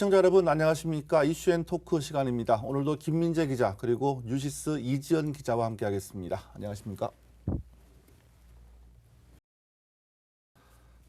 시청자 여러분 안녕하십니까 이슈앤 토크 시간입니다. 오늘도 김민재 기자 그리고 뉴시스 이지연 기자와 함께하겠습니다. 안녕하십니까?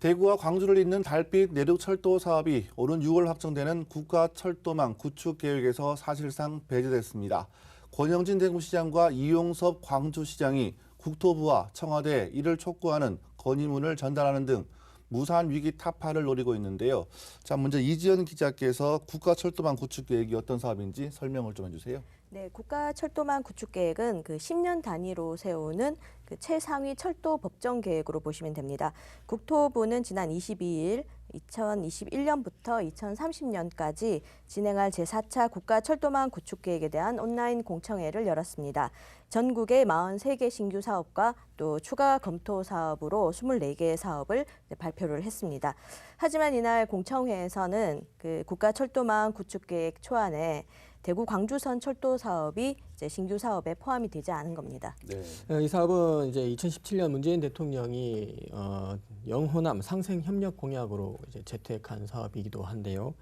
대구와 광주를 잇는 달빛 내륙철도 사업이 오는 6월 확정되는 국가철도망 구축 계획에서 사실상 배제됐습니다. 권영진 대구시장과 이용섭 광주시장이 국토부와 청와대에 이를 촉구하는 건의문을 전달하는 등 무산 위기 타파를 노리고 있는데요. 자, 먼저 이지연 기자께서 국가철도망 구축 계획이 어떤 사업인지 설명을 좀 해주세요. 네, 국가 철도망 구축 계획은 그 10년 단위로 세우는 그 최상위 철도 법정 계획으로 보시면 됩니다. 국토부는 지난 22일 2021년부터 2030년까지 진행할 제4차 국가 철도망 구축 계획에 대한 온라인 공청회를 열었습니다. 전국의 43개 신규 사업과 또 추가 검토 사업으로 24개의 사업을 발표를 했습니다. 하지만 이날 공청회에서는 그 국가 철도망 구축 계획 초안에 대구 광주선 철도 사업이 이제 신규 사업에 포함이 되지 않은 겁니다. 네. 어, 이 사업은 이제 2017년 문재인 대통령이 어, 영호남 상생 협력 공약으로 이제 채택한 사업이기도 한데요.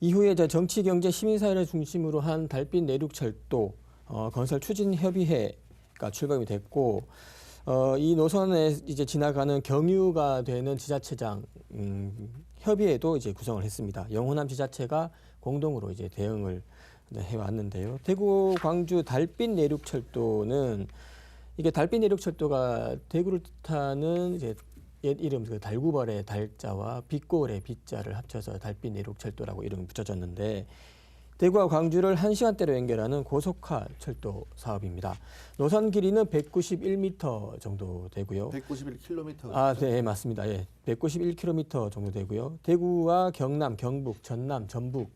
이후에 이제 정치, 경제, 시민 사회를 중심으로 한 달빛 내륙 철도 어, 건설 추진 협의회가 출범이 됐고 어, 이 노선에 이제 지나가는 경유가 되는 지자체장 음, 협의회도 이제 구성을 했습니다. 영호남 지자체가 공동으로 이제 대응을 네, 해왔는데요. 대구 광주 달빛 내륙 철도는 이게 달빛 내륙 철도가 대구를 뜻하는 이제 옛 이름 그 달구벌의 달자와 빛골의 빛자를 합쳐서 달빛 내륙 철도라고 이름이 붙여졌는데 대구와 광주를 한 시간대로 연결하는 고속화 철도 사업입니다. 노선 길이는 191m 정도 되고요. 191km. 아, 네, 맞습니다. 예. 191km 정도 되고요. 대구와 경남, 경북, 전남, 전북,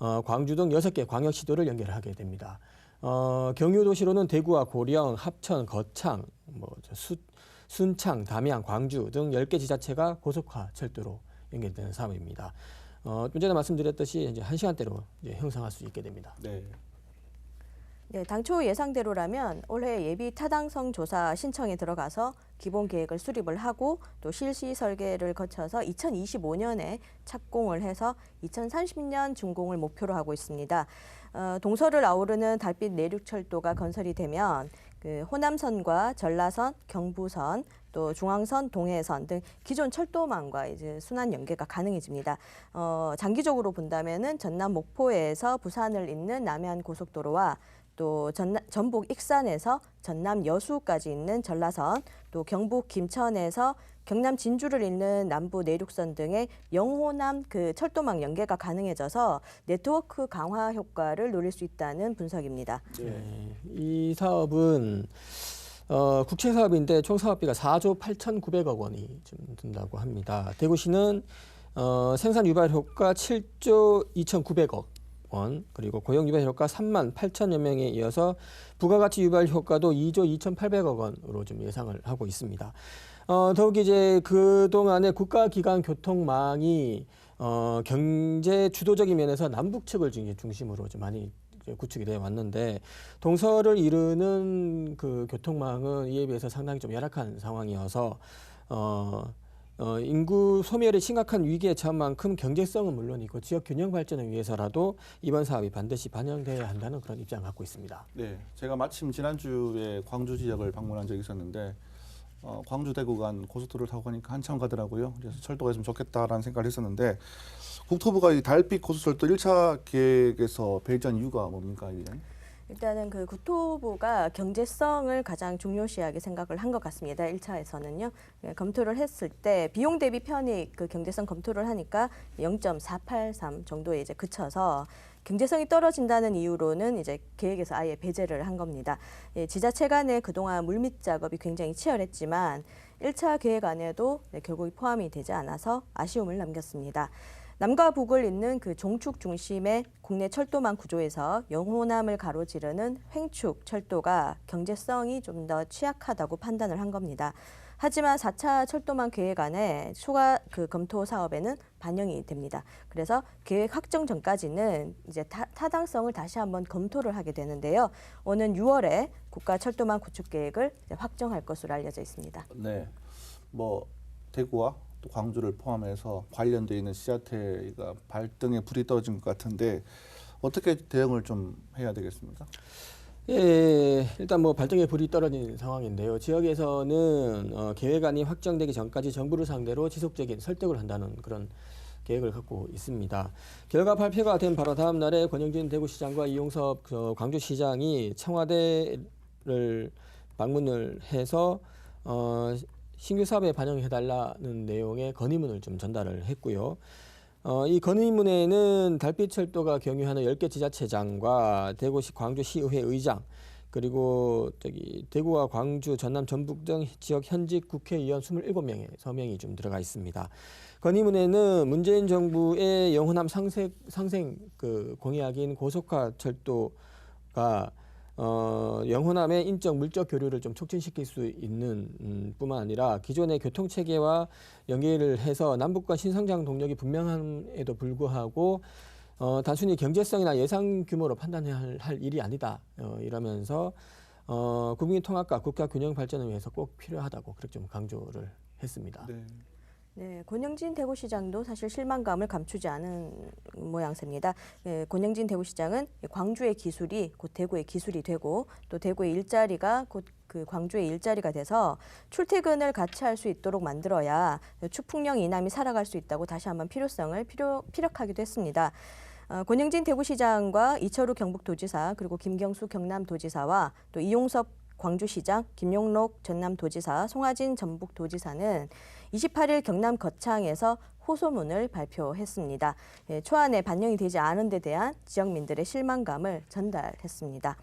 어, 광주 등 6개 광역시도를 연결하게 됩니다. 어, 경유 도시로는 대구와 고령, 합천, 거창, 뭐 수, 순창, 담양, 광주 등 10개 지자체가 고속화 철도로 연결되는 사업입니다. 어, 좀 전에 말씀드렸듯이 이제 한 시간대로 이제 형성할 수 있게 됩니다. 네. 네, 당초 예상대로라면 올해 예비 타당성 조사 신청에 들어가서 기본 계획을 수립을 하고 또 실시 설계를 거쳐서 2025년에 착공을 해서 2030년 준공을 목표로 하고 있습니다. 어, 동서를 아우르는 달빛 내륙철도가 건설이 되면 그 호남선과 전라선, 경부선, 또 중앙선, 동해선 등 기존 철도망과 이제 순환 연계가 가능해집니다. 어, 장기적으로 본다면은 전남 목포에서 부산을 잇는 남해안 고속도로와 또 전남, 전북 익산에서 전남 여수까지 있는 전라선, 또 경북 김천에서 경남 진주를 잇는 남부 내륙선 등의 영호남 그 철도망 연계가 가능해져서 네트워크 강화 효과를 노릴 수 있다는 분석입니다. 네, 이 사업은 어, 국채 사업인데 총 사업비가 4조 8,900억 원이 좀 든다고 합니다. 대구시는 어, 생산 유발 효과 7조 2,900억 원, 그리고 고용 유발 효과 3만 8천여 명에 이어서 부가가치 유발 효과도 2조 2,800억 원으로 좀 예상을 하고 있습니다. 어, 더욱이 이제 그동안의 국가기관 교통망이 어, 경제 주도적인 면에서 남북 측을 중- 중심으로 좀 많이 구축이 되어 왔는데 동서를 이루는 그 교통망은 이에 비해서 상당히 좀 열악한 상황이어서 어, 어, 인구 소멸의 심각한 위기에 처한 만큼 경제성은 물론이고 지역 균형 발전을 위해서라도 이번 사업이 반드시 반영돼야 한다는 그런 입장을 갖고 있습니다. 네. 제가 마침 지난주에 광주 지역을 방문한 적이 있었는데 어, 광주 대구 간 고속도로를 타고 가니까 한참 가더라고요. 그래서 철도가 좀 좋겠다라는 생각을 했었는데 국토부가 이 달빛 고속철도 1차 계획에서 배제한 이유가 뭡니까, 이게? 일단은 그 국토부가 경제성을 가장 중요시하게 생각을 한 것 같습니다. 1차에서는요. 검토를 했을 때 비용 대비 편익 그 경제성 검토를 하니까 0.483 정도에 이제 그쳐서 경제성이 떨어진다는 이유로는 이제 계획에서 아예 배제를 한 겁니다. 예, 지자체 간의 그동안 물밑 작업이 굉장히 치열했지만 1차 계획 안에도 네, 결국 포함이 되지 않아서 아쉬움을 남겼습니다. 남과 북을 잇는 그 종축 중심의 국내 철도망 구조에서 영호남을 가로지르는 횡축 철도가 경제성이 좀 더 취약하다고 판단을 한 겁니다. 하지만 4차 철도망 계획안에 추가 그 검토 사업에는 반영이 됩니다. 그래서 계획 확정 전까지는 이제 타, 타당성을 다시 한번 검토를 하게 되는데요. 오는 6월에 국가 철도망 구축 계획을 확정할 것으로 알려져 있습니다. 네. 뭐 대구와 또 광주를 포함해서 관련돼 있는 시자체가 발등에 불이 떨어진 것 같은데 어떻게 대응을 좀 해야 되겠습니까? 예, 일단 뭐 발등에 불이 떨어진 상황인데요. 지역에서는 어, 계획안이 확정되기 전까지 정부를 상대로 지속적인 설득을 한다는 그런 계획을 갖고 있습니다. 결과 발표가 된 바로 다음 날에 권영진 대구시장과 이용섭 그 광주시장이 청와대를 방문을 해서 어, 신규 사업에 반영해달라는 내용의 건의문을 좀 전달을 했고요. 어, 이 건의문에는 달빛철도가 경유하는 10개 지자체장과 대구시 광주시의회 의장 그리고 저기 대구와 광주, 전남, 전북 등 지역 현직 국회의원 27명의 서명이 좀 들어가 있습니다. 건의문에는 문재인 정부의 영호남 상생, 상생 그 공약인 고속화 철도가 어, 영호남의 인적 물적 교류를 좀 촉진시킬 수 있는 음, 뿐만 아니라 기존의 교통 체계와 연계를 해서 남북 간 신성장 동력이 분명함에도 불구하고 어, 단순히 경제성이나 예상 규모로 판단해야 할, 할 일이 아니다 어, 이러면서 어, 국민 통합과 국가 균형 발전을 위해서 꼭 필요하다고 그렇게 좀 강조를 했습니다. 네. 네, 권영진 대구시장도 사실 실망감을 감추지 않은 모양새입니다. 예, 권영진 대구시장은 광주의 기술이 곧 대구의 기술이 되고 또 대구의 일자리가 곧 그 광주의 일자리가 돼서 출퇴근을 같이 할 수 있도록 만들어야 추풍령 이남이 살아갈 수 있다고 다시 한번 필요성을 필요, 피력하기도 했습니다. 어, 권영진 대구시장과 이철우 경북도지사 그리고 김경수 경남도지사와 또 이용섭 광주시장, 김용록 전남도지사, 송하진 전북도지사는 28일 경남 거창에서 호소문을 발표했습니다. 예, 초안에 반영이 되지 않은 데 대한 지역민들의 실망감을 전달했습니다.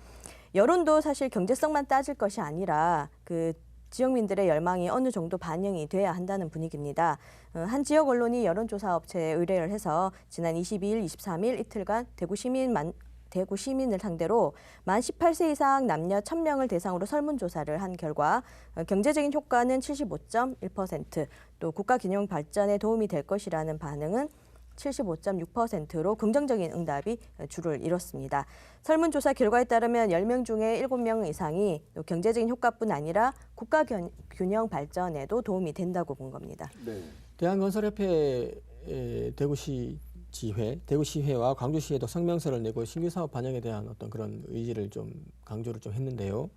여론도 사실 경제성만 따질 것이 아니라 그 지역민들의 열망이 어느 정도 반영이 돼야 한다는 분위기입니다. 어, 한 지역 언론이 여론조사 업체에 의뢰를 해서 지난 22일, 23일 이틀간 대구 시민 만 대구 시민을 상대로 만 18세 이상 남녀 1000명을 대상으로 설문조사를 한 결과 어, 경제적인 효과는 75.1%, 또 국가 균형 발전에 도움이 될 것이라는 반응은 75.6%로 긍정적인 응답이 주를 이뤘습니다. 설문조사 결과에 따르면 10명 중에 7명 이상이 또 경제적인 효과뿐 아니라 국가 균- 균형 발전에도 도움이 된다고 본 겁니다. 네. 대한건설협회 에, 대구시 지회, 대구시회와 광주시에도 성명서를 내고 신규 사업 반영에 대한 어떤 그런 의지를 좀 강조를 좀 했는데요.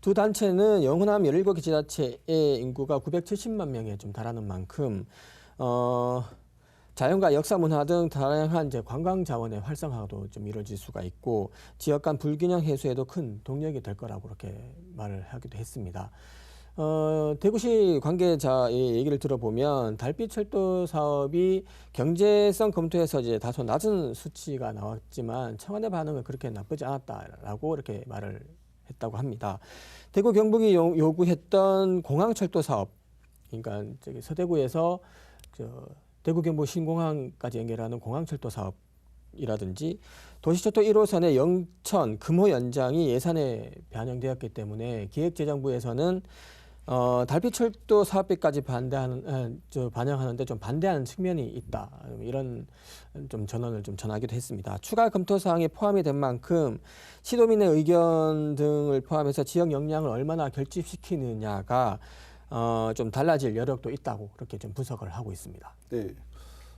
두 단체는 영호남 17개 지자체의 인구가 970만 명에 좀 달하는 만큼 어, 자연과 역사 문화 등 다양한 이제 관광 자원의 활성화도 좀 이루어질 수가 있고 지역 간 불균형 해소에도 큰 동력이 될 거라고 그렇게 말을 하기도 했습니다. 어, 대구시 관계자의 얘기를 들어보면 달빛 철도 사업이 경제성 검토에서 이제 다소 낮은 수치가 나왔지만 청와대 반응은 그렇게 나쁘지 않았다라고 이렇게 말을 했다고 합니다. 대구 경북이 요- 요구했던 공항 철도 사업, 그러니까 저기 서대구에서 저 대구 경북 신공항까지 연결하는 공항 철도 사업 이라든지 도시철도 1호선의 영천 금호 연장이 예산에 반영되었기 때문에 기획재정부에서는 어, 달빛철도 사업비까지 반대하는 에, 저 반영하는데 좀 반대하는 측면이 있다 이런 좀 전언을 좀 전하기도 했습니다. 추가 검토 사항이 포함이 된 만큼 시도민의 의견 등을 포함해서 지역 역량을 얼마나 결집시키느냐가 어, 좀 달라질 여력도 있다고 그렇게 좀 분석을 하고 있습니다. 네.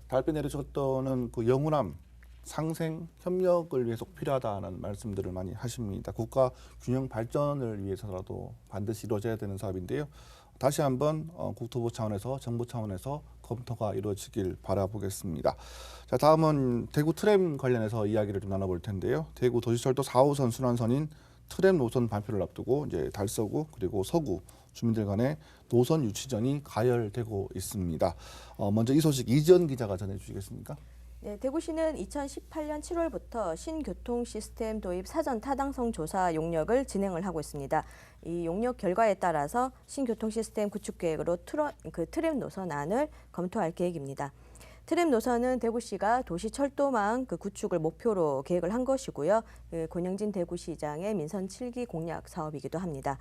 달빛 내리철도는 그 영호남 상생 협력을 위해서 꼭 필요하다는 말씀들을 많이 하십니다. 국가 균형 발전을 위해서라도 반드시 이루어져야 되는 사업인데요. 다시 한번 어, 국토부 차원에서 정부 차원에서 검토가 이루어지길 바라보겠습니다. 자, 다음은 대구 트램 관련해서 이야기를 좀 나눠볼 텐데요. 대구 도시철도 4호선 순환선인 트램 노선 발표를 앞두고 이제 달서구 그리고 서구 주민들 간의 노선 유치전이 가열되고 있습니다. 어, 먼저 이 소식 이지연 기자가 전해주시겠습니까? 네, 대구시는 2018년 7월부터 신교통 시스템 도입 사전 타당성 조사 용역을 진행을 하고 있습니다. 이 용역 결과에 따라서 신교통 시스템 구축 계획으로 트러, 그 트램 노선안을 검토할 계획입니다. 트램 노선은 대구시가 도시 철도망 그 구축을 목표로 계획을 한 것이고요. 그 권영진 대구시장의 민선 7기 공약 사업이기도 합니다.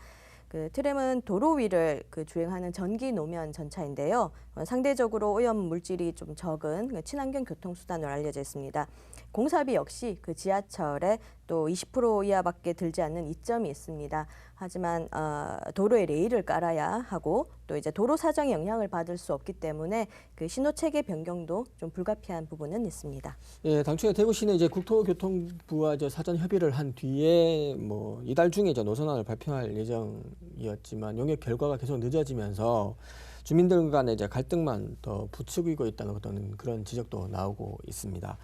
그 트램은 도로 위를 그 주행하는 전기 노면 전차인데요. 어, 상대적으로 오염 물질이 좀 적은 그 친환경 교통 수단으로 알려져 있습니다. 공사비 역시 그 지하철에 또 20% 이하밖에 들지 않는 이점이 있습니다. 하지만 어, 도로에 레일을 깔아야 하고 또 이제 도로 사정의 영향을 받을 수 없기 때문에 그 신호 체계 변경도 좀 불가피한 부분은 있습니다. 예, 당초에 대구시는 이제 국토교통부와 이제 사전 협의를 한 뒤에 뭐 이달 중에 이제 노선안을 발표할 예정이었지만 용역 결과가 계속 늦어지면서 주민들 간의 이제 갈등만 더 부추기고 있다는 어떤 그런 지적도 나오고 있습니다.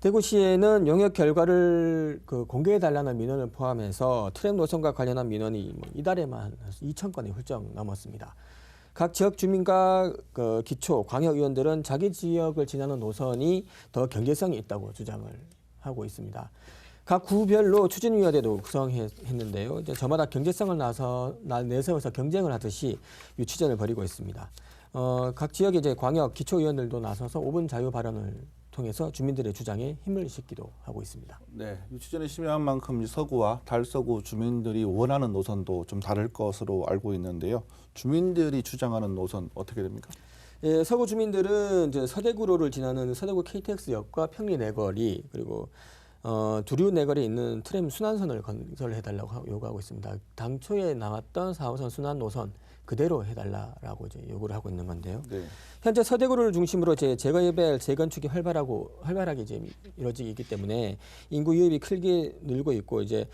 대구시에는 용역 결과를 그 공개해 달라는 민원을 포함해서 트램 노선과 관련한 민원이 뭐 이달에만 2천 건이 훌쩍 넘었습니다. 각 지역 주민과 그 기초 광역 의원들은 자기 지역을 지나는 노선이 더 경제성이 있다고 주장을 하고 있습니다. 각 구별로 추진위원회도 구성했는데요. 이제 저마다 경제성을 나서 나- 내세워서 경쟁을 하듯이 유치전을 벌이고 있습니다. 어, 각 지역의 이제 광역 기초의원들도 나서서 5분 자유 발언을 통해서 주민들의 주장에 힘을 싣기도 하고 있습니다. 네, 유치전이 심의한 만큼 이 서구와 달서구 주민들이 원하는 노선도 좀 다를 것으로 알고 있는데요. 주민들이 주장하는 노선 어떻게 됩니까? 예, 서구 주민들은 이제 서대구로를 지나는 서대구 KTX역과 평리 내거리 그리고 어, 두류 내거리에 있는 트램 순환선을 건설해달라고 하고 요구하고 있습니다. 당초에 나왔던 4호선 순환 노선 그대로 해달라라고 이제 요구를 하고 있는 건데요. 네. 현재 서대구를 중심으로 이제 재거 예별 재건축이 활발하고 활발하게 이제 이루어지고 있기 때문에 인구 유입이 크게 늘고 있고 이제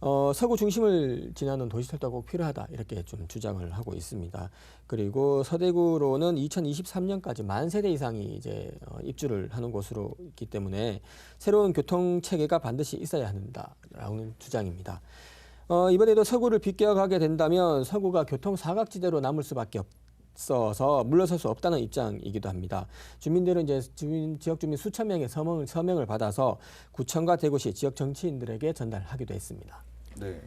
어, 서구 중심을 지나는 도시철도가 꼭 필요하다 이렇게 좀 주장을 하고 있습니다. 그리고 서대구로는 2023년까지 만 세대 이상이 이제 어, 입주를 하는 곳으로 있기 때문에 새로운 교통 체계가 반드시 있어야 한다라는 주장입니다. 어, 이번에도 서구를 비껴가게 된다면 서구가 교통 사각지대로 남을 수밖에 없어서 물러설 수 없다는 입장이기도 합니다. 주민들은 이제 주민, 지역 주민 수천 명의 서명을, 서명을 받아서 구청과 대구시 지역 정치인들에게 전달하기도 했습니다. 네.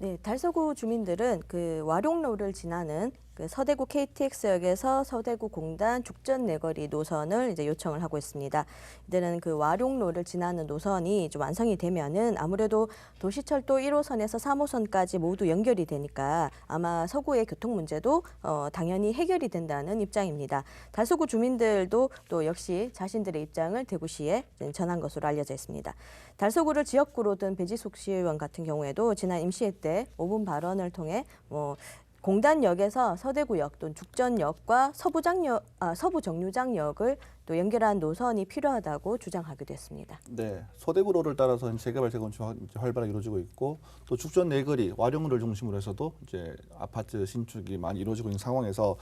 네, 달서구 주민들은 그 와룡로를 지나는 그 서대구 KTX역에서 서대구 공단 죽전 내거리 노선을 이제 요청을 하고 있습니다. 이들은 그 와룡로를 지나는 노선이 좀 완성이 되면은 아무래도 도시철도 1호선에서 3호선까지 모두 연결이 되니까 아마 서구의 교통 문제도 어, 당연히 해결이 된다는 입장입니다. 달서구 주민들도 또 역시 자신들의 입장을 대구시에 전한 것으로 알려져 있습니다. 달서구를 지역구로 둔 배지숙 시의원 같은 경우에도 지난 임시회 때 5분 발언을 통해 뭐 공단역에서 서대구역 또는 죽전역과 서부장역, 아, 서부정류장역을 또 연결한 노선이 필요하다고 주장하기도 했습니다. 네, 서대구로를 따라서 재개발 재건축 활발하게 이루어지고 있고 또 죽전 내거리 와룡로를 중심으로 해서도 이제 아파트 신축이 많이 이루어지고 있는 상황에서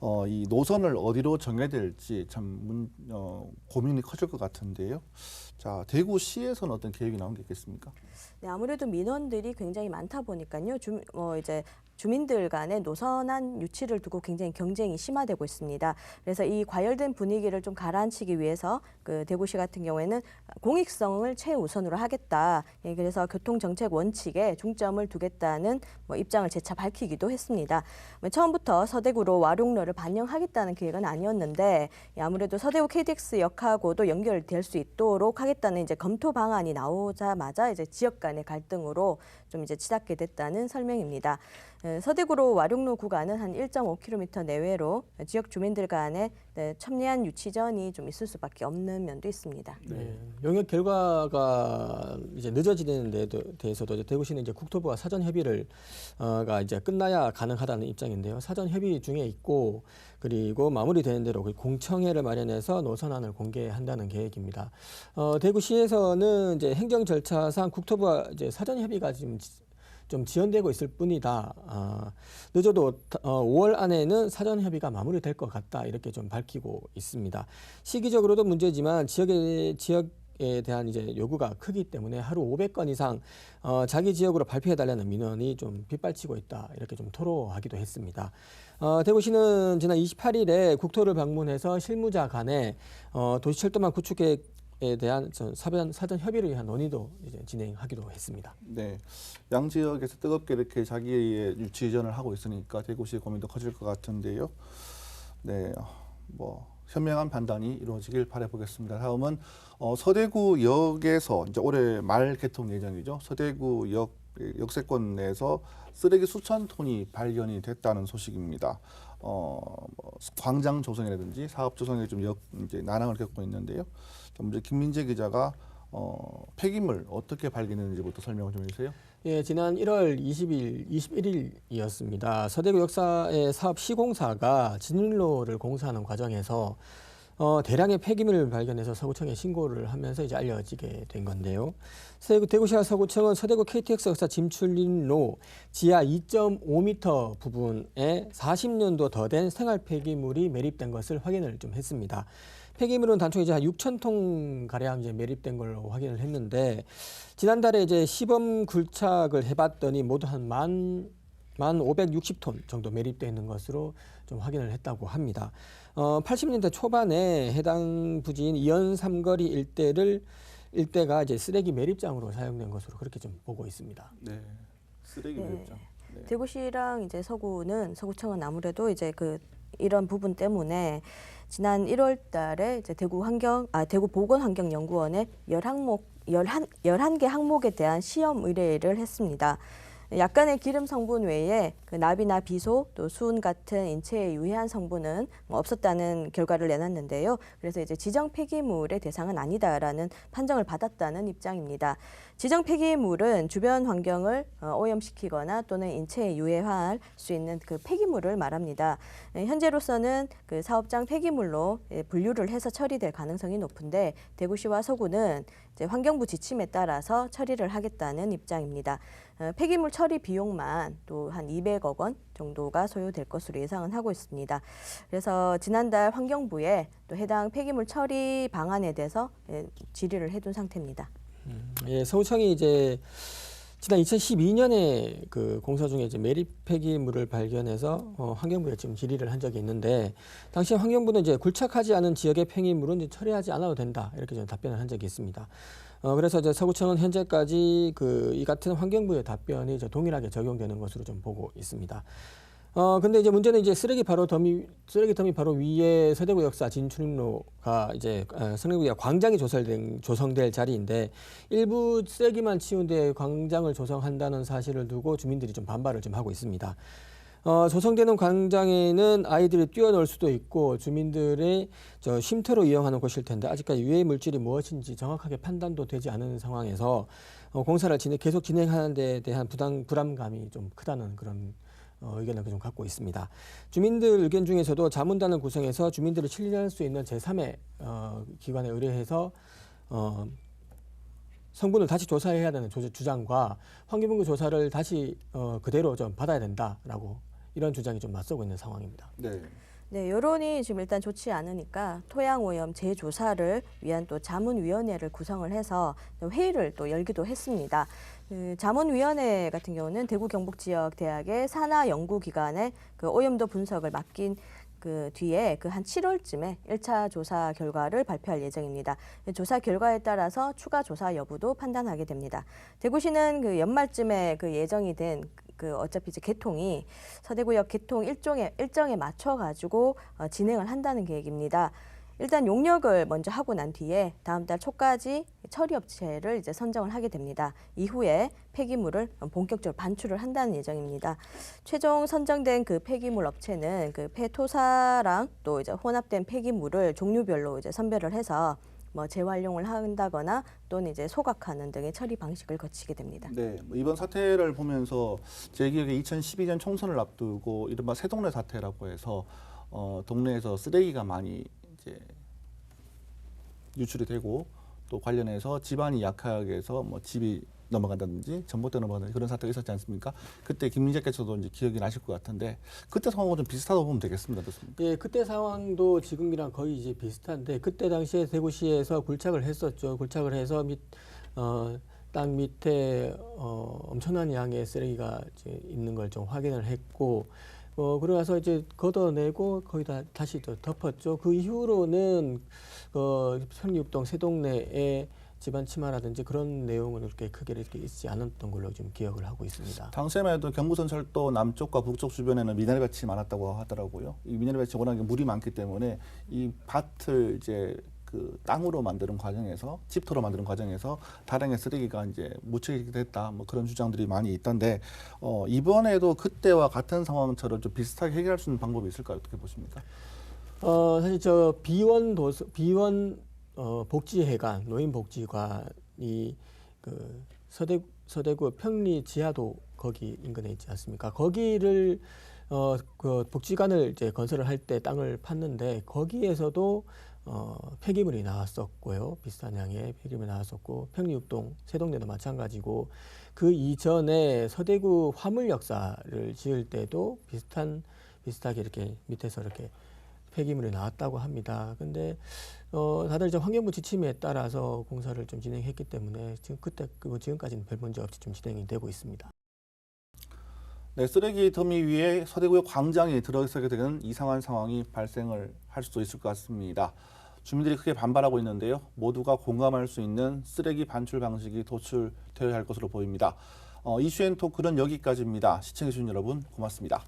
어, 이 노선을 어디로 정해야 될지 참 문, 어, 고민이 커질 것 같은데요. 자, 대구시에서는 어떤 계획이 나온 게 있겠습니까? 네, 아무래도 민원들이 굉장히 많다 보니까요. 주, 뭐 이제 주민들 간의 노선안 유치를 두고 굉장히 경쟁이 심화되고 있습니다. 그래서 이 과열된 분위기를 좀 가라앉히기 위해서 그 대구시 같은 경우에는 공익성을 최우선으로 하겠다. 예, 그래서 교통 정책 원칙에 중점을 두겠다는 뭐 입장을 재차 밝히기도 했습니다. 뭐 처음부터 서대구로 와룡로를 반영하겠다는 계획은 아니었는데 예, 아무래도 서대구 KTX 역하고도 연결될 수 있도록 하겠다는 이제 검토 방안이 나오자마자 이제 지역 간의 갈등으로 좀 이제 치닫게 됐다는 설명입니다. 에, 서대구로 와룡로 구간은 한 1.5km 내외로 지역 주민들 간의 네, 첨예한 유치전이 좀 있을 수밖에 없는 면도 있습니다. 네. 용역 결과가 이제 늦어지는 데 대해서도 이제 대구시는 이제 국토부와 사전 협의를 어가 이제 끝나야 가능하다는 입장인데요. 사전 협의 중에 있고 그리고 마무리되는 대로 그 공청회를 마련해서 노선안을 공개한다는 계획입니다. 어, 대구시에서는 이제 행정 절차상 국토부와 이제 사전 협의가 지금 지- 좀 지연되고 있을 뿐이다. 아, 늦어도 다- 어, 5월 안에는 사전 협의가 마무리될 것 같다 이렇게 좀 밝히고 있습니다. 시기적으로도 문제지만 지역 에 대한 이제 요구가 크기 때문에 하루 500건 이상 어, 자기 지역으로 발표해 달라는 민원이 좀 빗발치고 있다 이렇게 좀 토로하기도 했습니다. 어, 대구시는 지난 28일에 국토를 방문해서 실무자 간에 어, 도시철도망 구축 계획에 대한 전 사전, 협의를 위한 논의도 이제 진행하기도 했습니다. 네, 양 지역에서 뜨겁게 이렇게 자기의 유치전을 하고 있으니까 대구시의 고민도 커질 것 같은데요. 네, 뭐 현명한 판단이 이루어지길 바라보겠습니다. 다음은 어, 서대구역에서 이제 올해 말 개통 예정이죠. 서대구역 역세권 내에서 쓰레기 수천 톤이 발견이 됐다는 소식입니다. 어, 뭐 광장 조성이라든지 사업 조성에 좀 역, 이제 난항을 겪고 있는데요. 좀 이제 김민재 기자가 어, 폐기물 어떻게 발견했는지부터 설명을 좀 해주세요. 예, 지난 1월 20일, 21일이었습니다. 서대구 역사의 사업 시공사가 진입로를 공사하는 과정에서 어, 대량의 폐기물을 발견해서 서구청에 신고를 하면서 이제 알려지게 된 건데요. 대구시와 서구청은 서대구 KTX 역사 진출림로 지하 2.5m 부분에 40년도 더 된 생활 폐기물이 매립된 것을 확인을 좀 했습니다. 폐기물은 단총 이제 한 6천 통 가량 이제 매립된 걸로 확인을 했는데 지난달에 이제 시범 굴착을 해봤더니 모두 한만 만 560톤 정도 매립되어 있는 것으로 좀 확인을 했다고 합니다. 어, 80년대 초반에 해당 부지인 이연 삼거리 일대를 일대가 이제 쓰레기 매립장으로 사용된 것으로 그렇게 좀 보고 있습니다. 네. 쓰레기 네. 매립장. 네. 대구시랑 이제 서구는 서구청은 아무래도 이제 그 이런 부분 때문에 지난 1월 달에 이제 대구 환경 아 대구 보건 환경 연구원에 열 항목 열한 열한 개 항목에 대한 시험 의뢰를 했습니다. 약간의 기름 성분 외에 그 나비나 비소 또 수은 같은 인체에 유해한 성분은 뭐 없었다는 결과를 내놨는데요. 그래서 이제 지정 폐기물의 대상은 아니다라는 판정을 받았다는 입장입니다. 지정 폐기물은 주변 환경을 어, 오염시키거나 또는 인체에 유해할 수 있는 그 폐기물을 말합니다. 예, 현재로서는 그 사업장 폐기물로 예, 분류를 해서 처리될 가능성이 높은데 대구시와 서구는 환경부 지침에 따라서 처리를 하겠다는 입장입니다. 어, 폐기물 처리 비용만 또 한 200억 원 정도가 소요될 것으로 예상은 하고 있습니다. 그래서 지난달 환경부에 또 해당 폐기물 처리 방안에 대해서 예, 질의를 해둔 상태입니다. 예, 서구청이 이제 지난 2012년에 그 공사 중에 이제 매립 폐기물을 발견해서 어, 환경부에 지금 질의를 한 적이 있는데 당시 환경부는 이제 굴착하지 않은 지역의 폐기물은 이제 처리하지 않아도 된다 이렇게 좀 답변을 한 적이 있습니다. 어, 그래서 이제 서구청은 현재까지 그 이 같은 환경부의 답변이 이제 동일하게 적용되는 것으로 좀 보고 있습니다. 어 근데 이제 문제는 이제 쓰레기 바로 더미 쓰레기 더미 바로 위에 서대구 역사 진출입로가 이제 어, 서대구역 광장이 조성된 조성될 자리인데 일부 쓰레기만 치운데 광장을 조성한다는 사실을 두고 주민들이 좀 반발을 좀 하고 있습니다. 어, 조성되는 광장에는 아이들이 뛰어놀 수도 있고 주민들의 저 쉼터로 이용하는 곳일 텐데 아직까지 유해 물질이 무엇인지 정확하게 판단도 되지 않은 상황에서 어, 공사를 진행, 계속 진행하는 데 대한 부담, 불안감이 좀 크다는 그런 어, 의견을 좀 갖고 있습니다. 주민들 의견 중에서도 자문단을 구성해서 주민들을 신뢰할 수 있는 제3의 어, 기관에 의뢰해서 어, 성분을 다시 조사해야 되는 조- 주장과 환경부 조사를 다시 어, 그대로 좀 받아야 된다라고 이런 주장이 좀 맞서고 있는 상황입니다. 네. 네, 여론이 지금 일단 좋지 않으니까 토양 오염 재조사를 위한 또 자문위원회를 구성을 해서 회의를 또 열기도 했습니다. 그 자문위원회 같은 경우는 대구 경북 지역 대학의 산하 연구기관에 그 오염도 분석을 맡긴 그 뒤에 그 한 7월쯤에 1차 조사 결과를 발표할 예정입니다. 조사 결과에 따라서 추가 조사 여부도 판단하게 됩니다. 대구시는 그 연말쯤에 그 예정이 된그 어차피 이제 개통이 서대구역 개통 일종에 일정에 맞춰 가지고 어, 진행을 한다는 계획입니다. 일단 용역을 먼저 하고 난 뒤에 다음 달 초까지 처리 업체를 이제 선정을 하게 됩니다. 이후에 폐기물을 본격적으로 반출을 한다는 예정입니다. 최종 선정된 그 폐기물 업체는 그 폐토사랑 또 이제 혼합된 폐기물을 종류별로 이제 선별을 해서 뭐 재활용을 한다거나 또는 이제 소각하는 등의 처리 방식을 거치게 됩니다. 네, 뭐 이번 사태를 보면서 제 기억에 2012년 총선을 앞두고 이른바 새동네 사태라고 해서 어, 동네에서 쓰레기가 많이 이제 유출이 되고 또 관련해서 집안이 약하게 해서 뭐 집이 넘어간다든지 전봇대 넘어간다든지 그런 사태가 있었지 않습니까? 그때 김민재께서도 이제 기억이 나실 것 같은데 그때 상황과 좀 비슷하다고 보면 되겠습니다. 그렇습니까? 예, 그때 상황도 지금이랑 거의 이제 비슷한데 그때 당시에 대구시에서 굴착을 했었죠. 굴착을 해서 밑, 어, 땅 밑에 어, 엄청난 양의 쓰레기가 이제 있는 걸 좀 확인을 했고 어, 그러고서 이제 걷어내고 거기다 다시 또 덮었죠. 그 이후로는 어, 편육동 세동네에 집안 침하라든지 그런 내용은 그렇게 크게 이렇게 있지 않았던 걸로 좀 기억을 하고 있습니다. 당시에만 해도 경부선철도 남쪽과 북쪽 주변에는 미네랄 밭이 많았다고 하더라고요. 이 미네랄 밭이 워낙에 물이 많기 때문에 이 밭을 이제 그 땅으로 만드는 과정에서 집토로 만드는 과정에서 다량의 쓰레기가 이제 묻히게 됐다. 뭐 그런 주장들이 많이 있던데 어, 이번에도 그때와 같은 상황처럼 좀 비슷하게 해결할 수 있는 방법이 있을까요? 어떻게 보십니까? 어 사실 저 비원 도서 비원 어, 복지회관, 노인 복지관이 그 서대 서대구 평리 지하도 거기 인근에 있지 않습니까? 거기를 어, 그 복지관을 이제 건설을 할 때 땅을 팠는데 거기에서도 어, 폐기물이 나왔었고요. 비슷한 양의 폐기물이 나왔었고 평리육동 세동네도 마찬가지고 그 이전에 서대구 화물 역사를 지을 때도 비슷한 비슷하게 이렇게 밑에서 이렇게 폐기물이 나왔다고 합니다. 근데 어, 다들 이제 환경부 지침에 따라서 공사를 좀 진행했기 때문에 지금 그때 그 지금까지는 별 문제 없이 좀 진행이 되고 있습니다. 네, 쓰레기 더미 위에 서대구의 광장이 들어서게 되는 이상한 상황이 발생을 할 수도 있을 것 같습니다. 주민들이 크게 반발하고 있는데요. 모두가 공감할 수 있는 쓰레기 반출 방식이 도출되어야 할 것으로 보입니다. 어, 이슈앤 토크는 여기까지입니다. 시청해주신 여러분 고맙습니다.